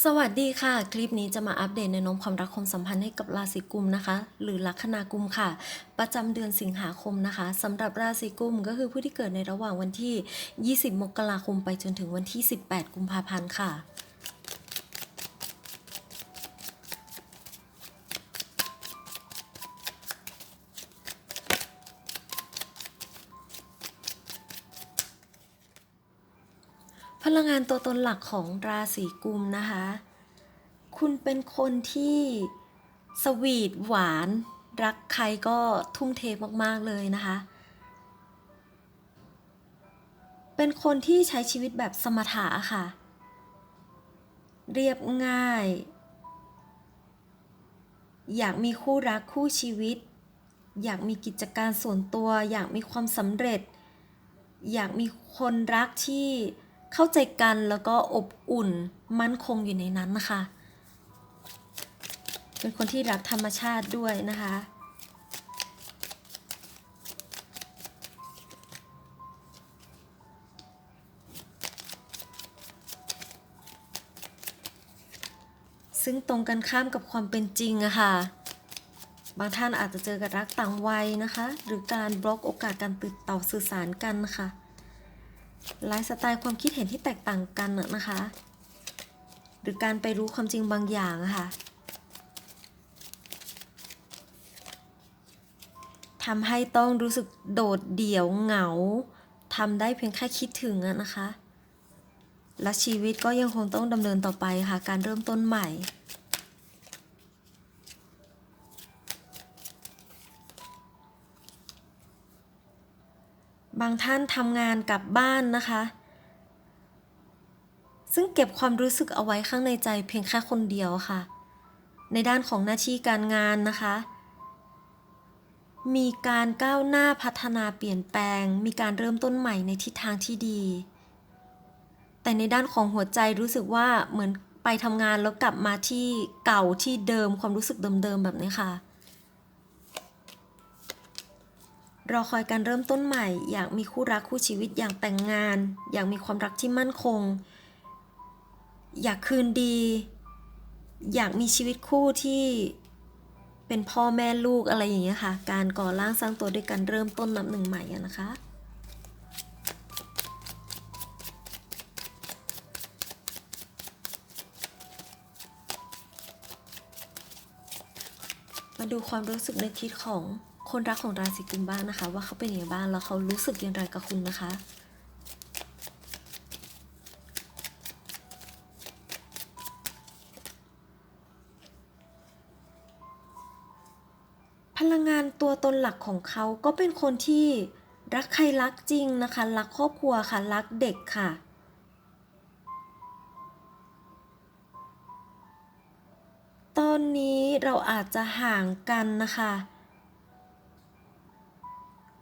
สวัสดีค่ะ คลิปนี้จะมาอัปเดตในวโน้มความรักความสัมพันธ์ให้กับราศีกุมนะคะ หรือลัคนากุมค่ะ ประจำเดือนสิงหาคมนะคะสำหรับราศีกุมก็คือผู้ที่เกิดในระหว่างวันที่ 20 มกราคมไปจนถึงวันที่ 18 กุมภาพันธ์ค่ะ ลังงานตัวตนหลักของราศีกุมนะคะ คุณเป็นคนที่สวีทหวาน รักใครก็ทุ่มเทมากๆเลยนะคะ เป็นคนที่ใช้ชีวิตแบบสมถะค่ะ เรียบง่าย อยากมีคู่รักคู่ชีวิต อยากมีกิจการส่วนตัว อยากมีความสำเร็จ อยากมีคนรักที่ เข้าใจกันแล้วก็อบอุ่นมั่นคงอยู่ในนั้นนะคะ เป็นคนที่รักธรรมชาติด้วยนะคะซึ่งตรงกันข้ามกับความเป็นจริงอะค่ะ บางท่านอาจจะเจอกับรักต่างวัยนะคะ หรือการบล็อกโอกาสการติดต่อสื่อสารกันนะคะ ไลฟ์สไตล์ความคิดเห็นที่แตกต่างกันนะนะคะ หรือการไปรู้ความจริงบางอย่างะค่ะทำให้ต้องรู้สึกโดดเดี่ยวเหงาทำได้เพียงแค่คิดถึงอะนะคะ และชีวิตก็ยังคงต้องดำเนินต่อไปค่ะ การเริ่มต้นใหม่ บางท่านทำงานกลับบ้านนะคะ ซึ่งเก็บความรู้สึกเอาไว้ข้างในใจเพียงแค่คนเดียวค่ะ ในด้านของหน้าที่การงานนะคะ มีการก้าวหน้าพัฒนาเปลี่ยนแปลง มีการเริ่มต้นใหม่ในทิศทางที่ดี แต่ในด้านของหัวใจรู้สึกว่าเหมือนไปทำงานแล้วกลับมาที่เก่าที่เดิมความรู้สึกเดิมๆแบบนี้ค่ะ รอคอยการเริ่มต้นใหม่ อยากมีคู่รักคู่ชีวิตอยากแต่งงาน อยากมีความรักที่มั่นคง อยากคืนดี อยากมีชีวิตคู่ที่เป็นพ่อแม่ลูกอะไรอย่างเงี้ยค่ะ การก่อร่างสร้างตัวด้วยกันเริ่มต้นนับหนึ่งใหม่นะคะมาดูความรู้สึกนึกคิดของ คนรักของราศีกุมบ้างนะคะ ว่าเขาเป็นยังไงบ้างแล้วเขารู้สึกอย่างไรกับคุณนะคะพลังงานตัวตนหลักของเขาก็เป็นคนที่รักใครรักจริงนะคะ รักครอบครัวค่ะ รักเด็กค่ะ ตอนนี้เราอาจจะห่างกันนะคะ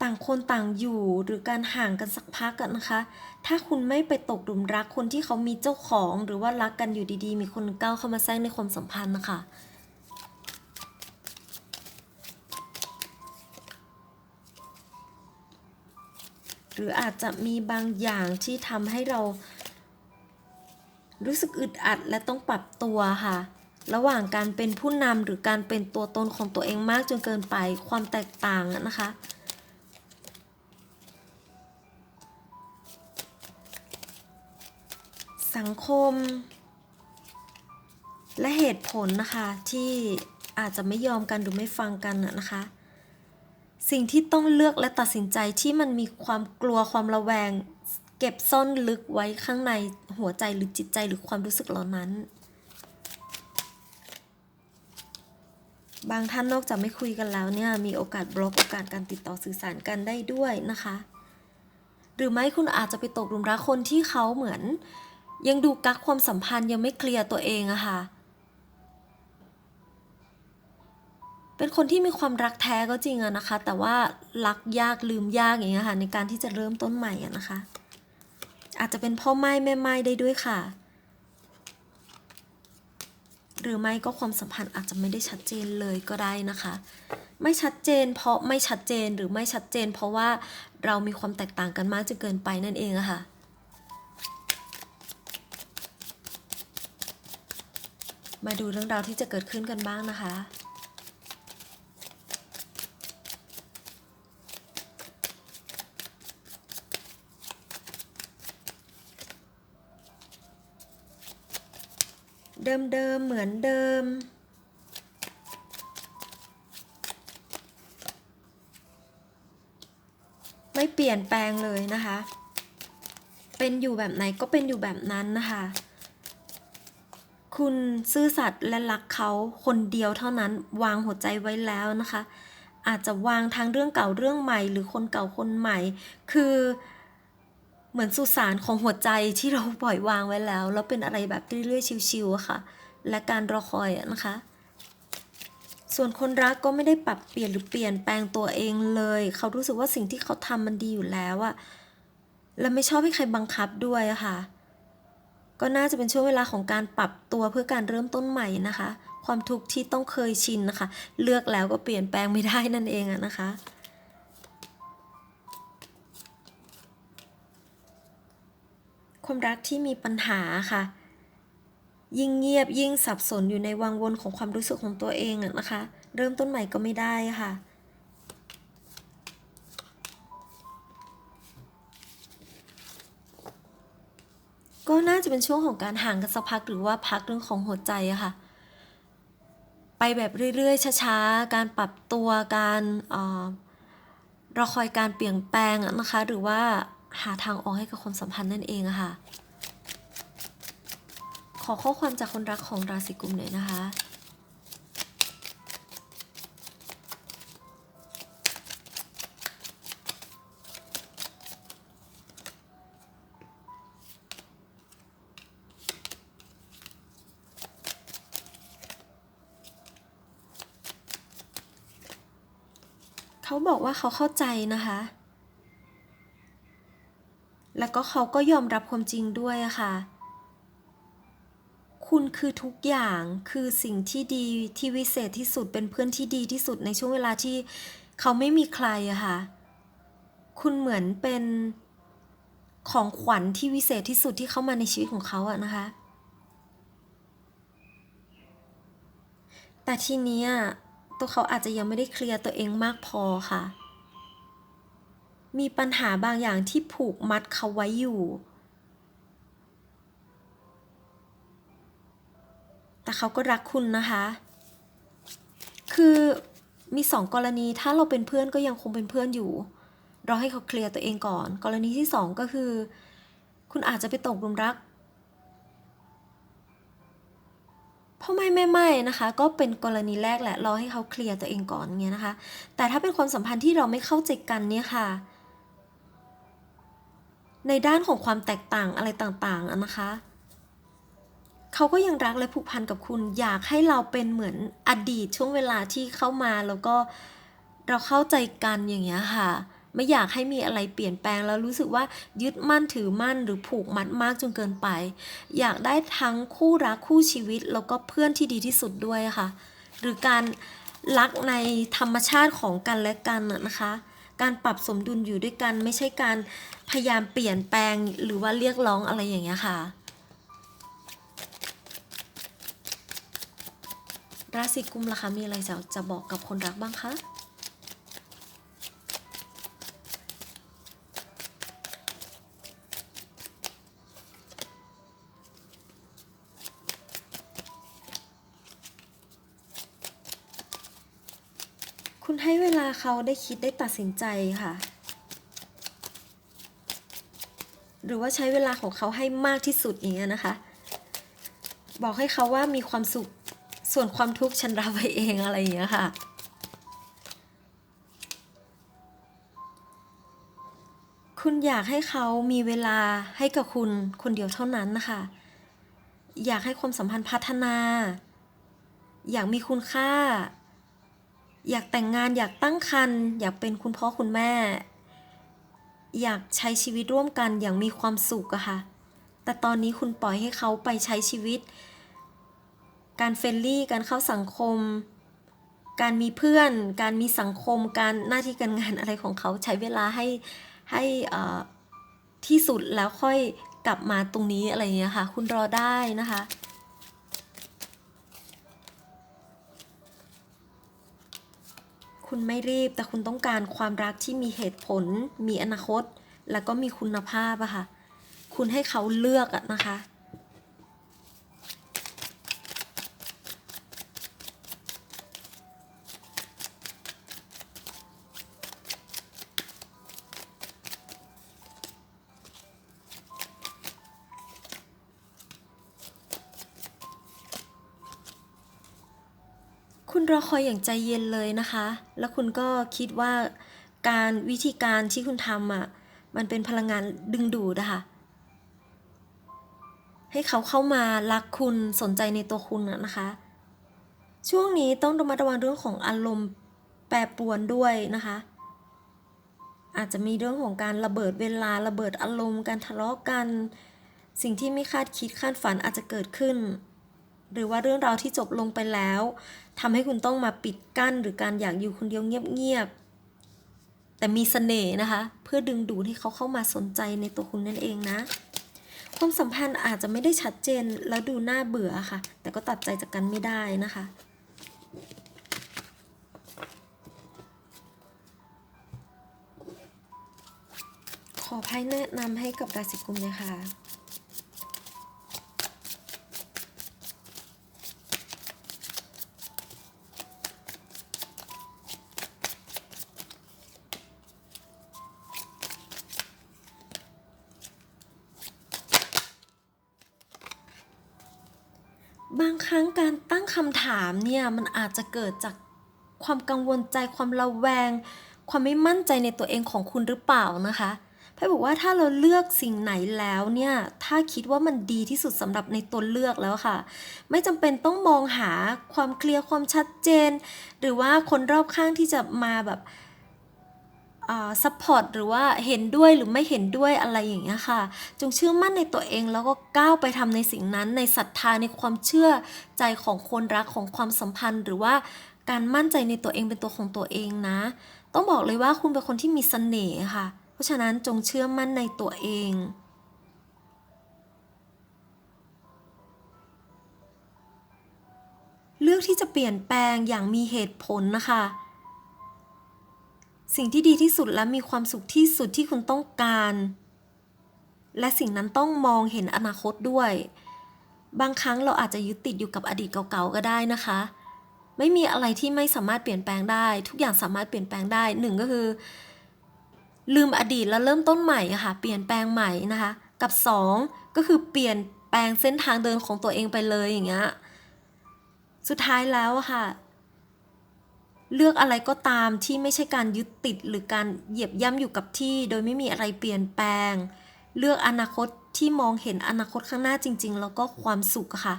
ต่างคนต่างอยู่หรือการห่างกันสักพักกันนะคะ ถ้าคุณไม่ไปตกหลุมรักคนที่เขามีเจ้าของหรือว่ารักกันอยู่ดีๆ มีคนก้าวเข้ามาแทรกในความสัมพันธ์นะคะหรืออาจจะมีบางอย่างที่ทำให้เรา รู้สึกอึดอัดและต้องปรับตัวค่ะ ระหว่างการเป็นผู้นำหรือการเป็นตัวตนของตัวเองมากจนเกินไปความแตกต่างนะคะ สังคม และเหตุผลนะคะที่อาจจะไม่ยอมกันหรือไม่ฟังกันน่ะนะคะ สิ่งที่ต้องเลือกและตัดสินใจที่มันมีความกลัวความระแวง เก็บซ่อนลึกไว้ข้างในหัวใจหรือจิตใจหรือความรู้สึกเหล่านั้น บางท่านนอกจากไม่คุยกันแล้วเนี่ยมีโอกาสบล็อกโอกาสการติดต่อสื่อสารกันได้ด้วยนะคะ หรือไม่คุณอาจจะไปตกหลุมรักคนที่เขาเหมือน ยังดูกักความสัมพันธ์ยังไม่เคลียร์ตัวเองอะค่ะ เป็นคนที่มีความรักแท้ก็จริงอะนะคะ แต่ว่ารักยากลืมยากอย่างเงี้ยค่ะในการที่จะเริ่มต้นใหม่อะนะคะ อาจจะเป็นพ่อไม้แม่ไม้ได้ด้วยค่ะ หรือไม่ก็ความสัมพันธ์อาจจะไม่ได้ชัดเจนเลยก็ได้นะคะ ไม่ชัดเจน เพราะไม่ชัดเจนหรือไม่ชัดเจน เพราะว่าเรามีความแตกต่างกันมากจนเกินไปนั่นเองอะค่ะ มาดูเรื่องราวที่จะเกิดขึ้นกันบ้างนะคะ เดิมๆเหมือนเดิม ไม่เปลี่ยนแปลงเลยนะคะ เป็นอยู่แบบไหนก็เป็นอยู่แบบนั้นนะคะ คุณซื่อสัตย์และรักเขาคนเดียวเท่านั้นวางหัวใจไว้แล้วนะคะ อาจจะวางทั้งเรื่องเก่าเรื่องใหม่ หรือคนเก่าคนใหม่ คือเหมือนสุสานของหัวใจที่เราปล่อยวางไว้แล้ว แล้วเป็นอะไรแบบเรื่อยๆชิวๆค่ะ และการรอคอยนะคะ ส่วนคนรักก็ไม่ได้ปรับเปลี่ยนหรือเปลี่ยนแปลงตัวเองเลย เขารู้สึกว่าสิ่งที่เขาทำมันดีอยู่แล้วอะและไม่ชอบให้ใครบังคับด้วยอะค่ะ ก็น่าจะเป็นช่วงเวลาของการปรับตัวเพื่อการเริ่มต้นใหม่นะคะ ความทุกข์ที่ต้องเคยชินนะคะ เลือกแล้วก็เปลี่ยนแปลงไม่ได้นั่นเองอะนะคะความรักที่มีปัญหาค่ะ ยิ่งเงียบยิ่งสับสนอยู่ในวังวนของความรู้สึกของตัวเองอะนะคะ เริ่มต้นใหม่ก็ไม่ได้ค่ะ ก็น่าจะเป็นช่วงของการห่างกันสักพักหรือว่าพักเรื่องของหัวใจอะค่ะ ไปแบบเรื่อยๆช้าๆ การปรับตัวการเอ่อรอคอยการเปลี่ยนแปลงนะคะ หรือว่าหาทางออกให้กับความสัมพันธ์นั่นเองอะค่ะ ขอข้อความจากคนรักของราศีกุมหน่อยนะคะ ว่าเขาเข้าใจนะคะ แล้วก็เขาก็ยอมรับความจริงด้วยะค่ะ คุณคือทุกอย่างคือสิ่งที่ดีที่วิเศษที่สุดเป็นเพื่อนที่ดีที่สุดในช่วงเวลาที่เขาไม่มีใครอะค่ะ คุณเหมือนเป็นของขวัญที่วิเศษที่สุดที่เข้ามาในชีวิตของเขาอะนะคะ แต่ทีเนี้ยตัวเขาอาจจะยังไม่ได้เคลียร์ตัวเองมากพอค่ะ มีปัญหาบางอย่างที่ผูกมัดเขาไว้อยู่ แต่เขาก็รักคุณนะคะ คือมีสองกรณีถ้าเราเป็นเพื่อนก็ยังคงเป็นเพื่อนอยู่รอให้เขาเคลียร์ตัวเองก่อน กรณีที่สองก็คือ คุณอาจจะไปตกหลุมรักเพราะไม่ไม่ไม่นะคะ ก็เป็นกรณีแรกแหละรอให้เขาเคลียร์ตัวเองก่อนเงี้ยนะคะ แต่ถ้าเป็นความสัมพันธ์ที่เราไม่เข้าใจกันเนี่ยค่ะ ในด้านของความแตกต่างอะไรต่างๆนะคะเขาก็ยังรักและผูกพันกับคุณ อยากให้เราเป็นเหมือนอดีตช่วงเวลาที่เข้ามาแล้วก็เราเข้าใจกันอย่างเงี้ยค่ะ ไม่อยากให้มีอะไรเปลี่ยนแปลงแล้วรู้สึกว่ายึดมั่นถือมั่นหรือผูกมัดมากจนเกินไป อยากได้ทั้งคู่รักคู่ชีวิต แล้วก็เพื่อนที่ดีที่สุดด้วยค่ะ หรือการรักในธรรมชาติของกันและกันนะคะ การปรับสมดุลอยู่ด้วยกัน ไม่ใช่การพยายามเปลี่ยนแปลงหรือว่าเรียกร้องอะไรอย่างเงี้ยค่ะ ราศีกุมล่ะคะมีอะไรจะจะบอกกับคนรักบ้างคะ คุณให้ เขาได้คิดได้ตัดสินใจค่ะ หรือว่าใช้เวลาของเขาให้มากที่สุดอย่างเงี้ยนะคะ บอกให้เขาว่ามีความสุขส่วนความทุกข์ฉันรับไว้เองอะไรอย่างเงี้ยค่ะคุณอยากให้เขามีเวลาให้กับคุณคนเดียวเท่านั้นนะคะ อยากให้ความสัมพันธ์พัฒนา อยากมีคุณค่า อยากแต่งงานอยากตั้งครรภ์อยากเป็นคุณพ่อคุณแม่ อยากใช้ชีวิตร่วมกันอย่างมีความสุขอะค่ะ แต่ตอนนี้คุณปล่อยให้เขาไปใช้ชีวิต การเฟรนลี่การเข้าสังคม การมีเพื่อน การมีสังคม การหน้าที่การงานอะไรของเขาใช้เวลาให้ให้อ่อที่สุดแล้วค่อยกลับมาตรงนี้อะไรเงี้ยค่ะ คุณรอได้นะคะ คุณไม่รีบแต่คุณต้องการความรักที่มีเหตุผล มีอนาคต แล้วก็มีคุณภาพอะค่ะ คุณให้เขาเลือกอะนะคะ คุณรอคอยอย่างใจเย็นเลยนะคะ แล้วคุณก็คิดว่าการวิธีการที่คุณทำอะ มันเป็นพลังงานดึงดูดะค่ะให้เขาเข้ามารักคุณสนใจในตัวคุณนะคะ ช่วงนี้ต้องระมัดระวังเรื่องของอารมณ์แปรปรวนด้วยนะคะ อาจจะมีเรื่องของการระเบิดเวลาระเบิดอารมณ์การทะเลาะกัน สิ่งที่ไม่คาดคิดคาดฝันอาจจะเกิดขึ้น หรือว่าเรื่องราวที่จบลงไปแล้ว ทำให้คุณต้องมาปิดกั้นหรือการอยากอยู่คนเดียวเงียบๆ แต่มีเสน่ห์นะคะ เพื่อดึงดูดให้เขาเข้ามาสนใจในตัวคุณนั่นเองนะ ความสัมพันธ์อาจจะไม่ได้ชัดเจนแล้วดูน่าเบื่อค่ะ แต่ก็ตัดใจจากกันไม่ได้นะคะขอไพ่แนะนำให้กับราศีกุมเลยค่ะ ครั้งการตั้งคำถามเนี่ยมันอาจจะเกิดจากความกังวลใจความระแวง ความไม่มั่นใจในตัวเองของคุณหรือเปล่านะคะไพ่บอกว่าถ้าเราเลือกสิ่งไหนแล้วเนี่ยถ้าคิดว่ามันดีที่สุดสำหรับในตัวเลือกแล้วค่ะ ไม่จำเป็นต้องมองหาความเคลียร์ความชัดเจน หรือว่าคนรอบข้างที่จะมาแบบ ซัพพอร์ตหรือว่าเห็นด้วยหรือไม่เห็นด้วยอะไรอย่างเงี้ยค่ะ จงเชื่อมั่นในตัวเองแล้วก็ก้าวไปทำในสิ่งนั้น ในศรัทธาในความเชื่อใจของคนรักของความสัมพันธ์ หรือว่าการมั่นใจในตัวเองเป็นตัวของตัวเองนะ ต้องบอกเลยว่าคุณเป็นคนที่มีเสน่ห์ค่ะ เพราะฉะนั้นจงเชื่อมั่นในตัวเองเลือกที่จะเปลี่ยนแปลงอย่างมีเหตุผลนะคะ สิ่งที่ดีที่สุดและมีความสุขที่สุดที่คุณต้องการ และสิ่งนั้นต้องมองเห็นอนาคตด้วย บางครั้งเราอาจจะยึดติดอยู่กับอดีตเก่าๆก็ได้นะคะ ไม่มีอะไรที่ไม่สามารถเปลี่ยนแปลงได้ ทุกอย่างสามารถเปลี่ยนแปลงได้หนึ่งก็คือ ลืมอดีตแล้วเริ่มต้นใหม่ค่ะ เปลี่ยนแปลงใหม่นะคะ กับสองก็คือเปลี่ยนแปลงเส้นทางเดินของตัวเองไปเลยอย่างเงี้ยสุดท้ายแล้วค่ะ เลือกอะไรก็ตามที่ไม่ใช่การยึดติดหรือการเหยียบย่ำอยู่กับที่ โดยไม่มีอะไรเปลี่ยนแปลง เลือกอนาคตที่มองเห็นอนาคตข้างหน้าจริง ๆ แล้วก็ความสุขค่ะ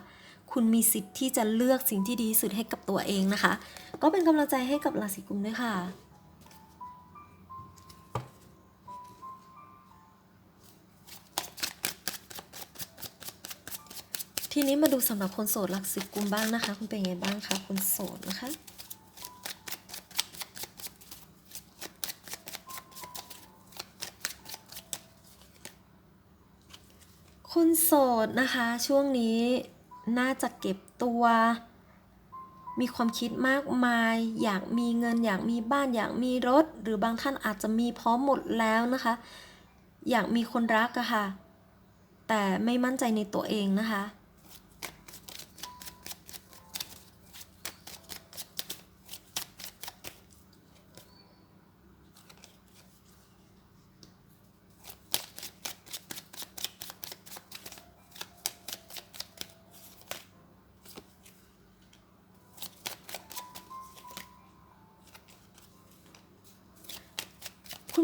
คุณมีสิทธิ์ที่จะเลือกสิ่งที่ดีที่สุดให้กับตัวเองนะคะ ก็เป็นกำลังใจให้กับราศีกุมด้วยค่ะทีนี้มาดูสำหรับคนโสดราศีกุมบ้างนะคะ คุณเป็นไงบ้างคะคนโสดนะคะ คนโส ดนะคะ ช่วงนี้น่าจะเก็บตัว มีความคิดมากมาย อยากมีเงิน อยากมีบ้าน อยากมีรถ หรือบางท่านอาจจะมีพร้อมหมดแล้วนะคะ อยากมีคนรักอะค่ะ แต่ไม่มั่นใจในตัวเองนะคะ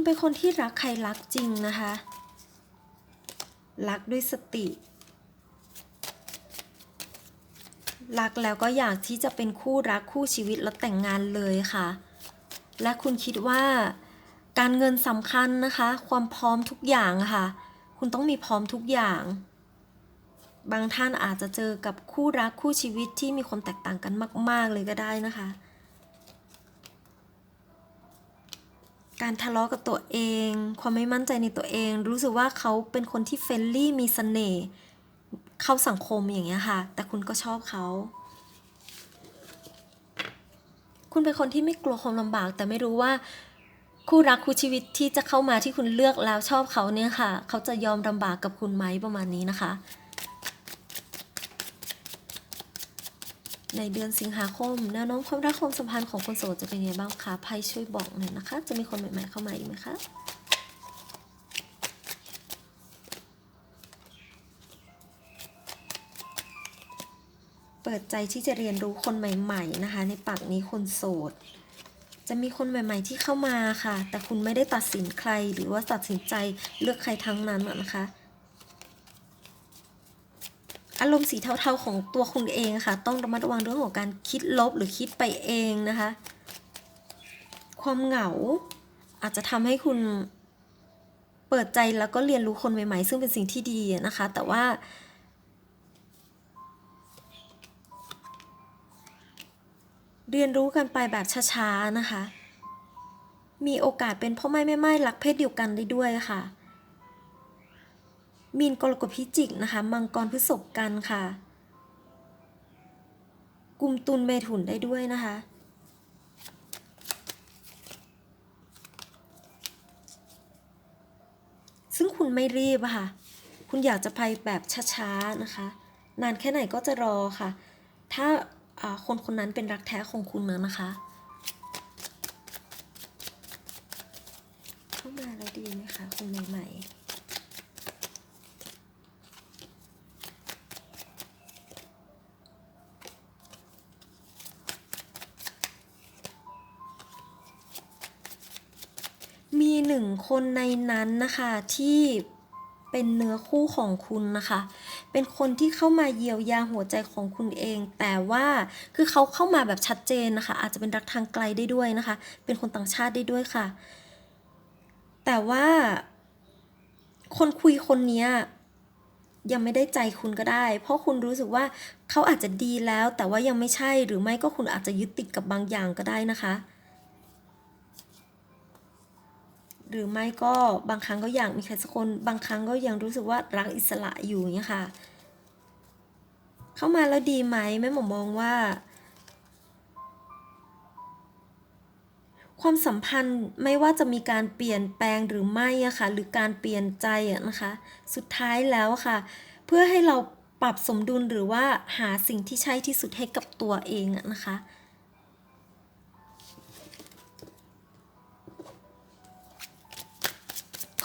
เป็นคนที่รักใครรักจริงนะคะ รักด้วยสติ รักแล้วก็อยากที่จะเป็นคู่รักคู่ชีวิตแล้วแต่งงานเลยค่ะ และคุณคิดว่า การเงินสำคัญนะคะ ความพร้อมทุกอย่างค่ะ คุณต้องมีพร้อมทุกอย่าง บางท่านอาจจะเจอกับคู่รักคู่ชีวิตที่มีความแตกต่างกันมาก ๆ เลยก็ได้นะคะ การทะเลาะกับตัวเอง ความไม่มั่นใจในตัวเอง รู้สึกว่าเขาเป็นคนที่เฟรนลี่มีเสน่ห์เข้าสังคมอย่างเงี้ยค่ะ แต่คุณก็ชอบเขา คุณเป็นคนที่ไม่กลัวความลำบาก แต่ไม่รู้ว่าคู่รักคู่ชีวิตที่จะเข้ามาที่คุณเลือกแล้วชอบเขาเนี่ยค่ะ เขาจะยอมลำบากกับคุณไหมประมาณนี้นะคะ ในเดือนสิงหาคมแนวโน้มความรักความสัมพันธ์ของคนโสดจะเป็นยังไงบ้างคะไพ่ช่วยบอกหน่อยนะคะ จะมีคนใหม่ๆเข้ามาอีกไหมคะเปิดใจที่จะเรียนรู้คนใหม่ๆนะคะ ในปากนี้คนโสด จะมีคนใหม่ๆที่เข้ามาค่ะ แต่คุณไม่ได้ตัดสินใครหรือว่าตัดสินใจเลือกใครทั้งนั้นนะคะ อารมณ์สีเทาๆของตัวคุณเองค่ะ ต้องระมัดระวังเรื่องของการคิดลบหรือคิดไปเองนะคะ ความเหงาอาจจะทำให้คุณเปิดใจแล้วก็เรียนรู้คนใหม่ๆ ซึ่งเป็นสิ่งที่ดีนะคะ แต่ว่า เรียนรู้กันไปแบบช้าๆนะคะ มีโอกาสเป็นพ่อไม่แม่ไม้รักเพศเดียวกันได้ด้วยค่ะ มีนกรกฎพิจิกนะคะมังกรพฤษภกันค่ะกุมตุลเมถุนได้ด้วยนะคะซึ่งคุณไม่รีบอะค่ะ คุณอยากจะไปแบบช้าๆนะคะ นานแค่ไหนก็จะรอค่ะ ถ้าคนคนนั้นเป็นรักแท้ของคุณนะนะคะ เข้ามาแล้วดีไหมคะคนใหม่ๆ คนในนั้นนะคะที่เป็นเนื้อคู่ของคุณนะคะ เป็นคนที่เข้ามาเยียวยาหัวใจของคุณเอง แต่ว่าคือเขาเข้ามาแบบชัดเจนนะคะ อาจจะเป็นรักทางไกลได้ด้วยนะคะ เป็นคนต่างชาติได้ด้วยค่ะ แต่ว่าคนคุยคนเนี้ยยังไม่ได้ใจคุณก็ได้ เพราะคุณรู้สึกว่าเขาอาจจะดีแล้ว แต่ว่ายังไม่ใช่หรือไม่ก็คุณอาจจะยึดติดกับบางอย่างก็ได้นะคะ หรือไม่ก็บางครั้งก็อยากมีใครสักคน บางครั้งก็ยังรู้สึกว่ารักอิสระอยู่เงี้ยค่ะ เข้ามาแล้วดีไหมแม่หมอมองว่า ความสัมพันธ์ไม่ว่าจะมีการเปลี่ยนแปลงหรือไม่อะค่ะ หรือการเปลี่ยนใจอะนะคะ สุดท้ายแล้วค่ะ เพื่อให้เราปรับสมดุลหรือว่าหาสิ่งที่ใช่ที่สุดให้กับตัวเองอะนะคะ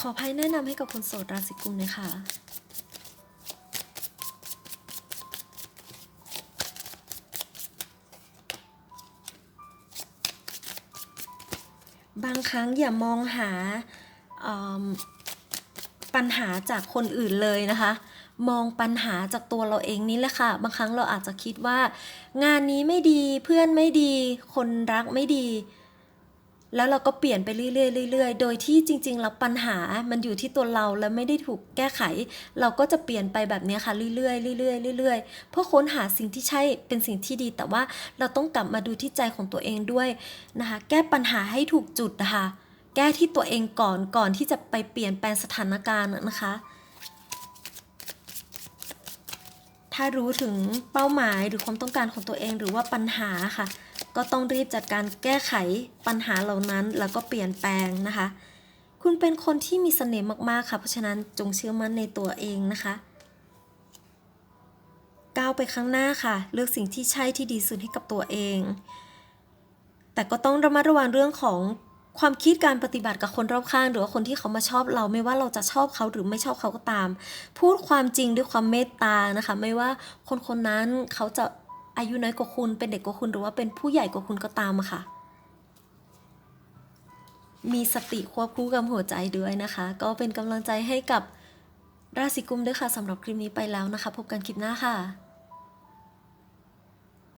ขอไพ่แนะนำให้กับคนโสดราศีกุมหน่ยค่ะบางครั้งอย่ามองหาปัญหาจากคนอื่นเลยนะคะ มองปัญหาจากตัวเราเองนี่แหละค่ะ บางครั้งเราอาจจะคิดว่า งานนี้ไม่ดีเพื่อนไม่ดี คนรักไม่ดี แล้วเราก็เปลี่ยนไปเรื่อยๆเรื่อยๆ โดยที่จริงๆแล้วปัญหามันอยู่ที่ตัวเราและไม่ได้ถูกแก้ไข เราก็จะเปลี่ยนไปแบบนี้ค่ะเรื่อยๆเรื่อยๆเรื่อยๆเพื่อค้นหาสิ่งที่ใช่เป็นสิ่งที่ดี แต่ว่าเราต้องกลับมาดูที่ใจของตัวเองด้วยนะคะแก้ปัญหาให้ถูกจุดนะคะแก้ที่ตัวเองก่อนก่อนที่จะไปเปลี่ยนแปลงสถานการณ์นะคะ ถ้ารู้ถึงเป้าหมายหรือความต้องการของตัวเองหรือว่าปัญหาค่ะ ก็ต้องรีบจัดการแก้ไขปัญหาเหล่านั้นแล้วก็เปลี่ยนแปลงนะคะ คุณเป็นคนที่มีเสน่ห์มากๆค่ะ เพราะฉะนั้นจงเชื่อมั่นในตัวเองนะคะก้าวไปข้างหน้าค่ะ เลือกสิ่งที่ใช่ที่ดีสุดให้กับตัวเอง แต่ก็ต้องระมัดระวังเรื่องของความคิดการปฏิบัติกับคนรอบข้าง หรือว่าคนที่เขามาชอบเราไม่ว่าเราจะชอบเขาหรือไม่ชอบเขาก็ตาม พูดความจริงด้วยความเมตตานะคะ ไม่ว่าคนคนนั้นเขาจะ อายุน้อยกว่าคุณ เป็นเด็กกว่าคุณหรือว่าเป็นผู้ใหญ่กว่าคุณก็ตามค่ะ มีสติควบคู่กับหัวใจด้วยนะคะ ก็เป็นกำลังใจให้กับราศีกุมด้วยค่ะสำหรับคลิปนี้ไปแล้วนะคะ พบกันคลิปหน้าค่ะ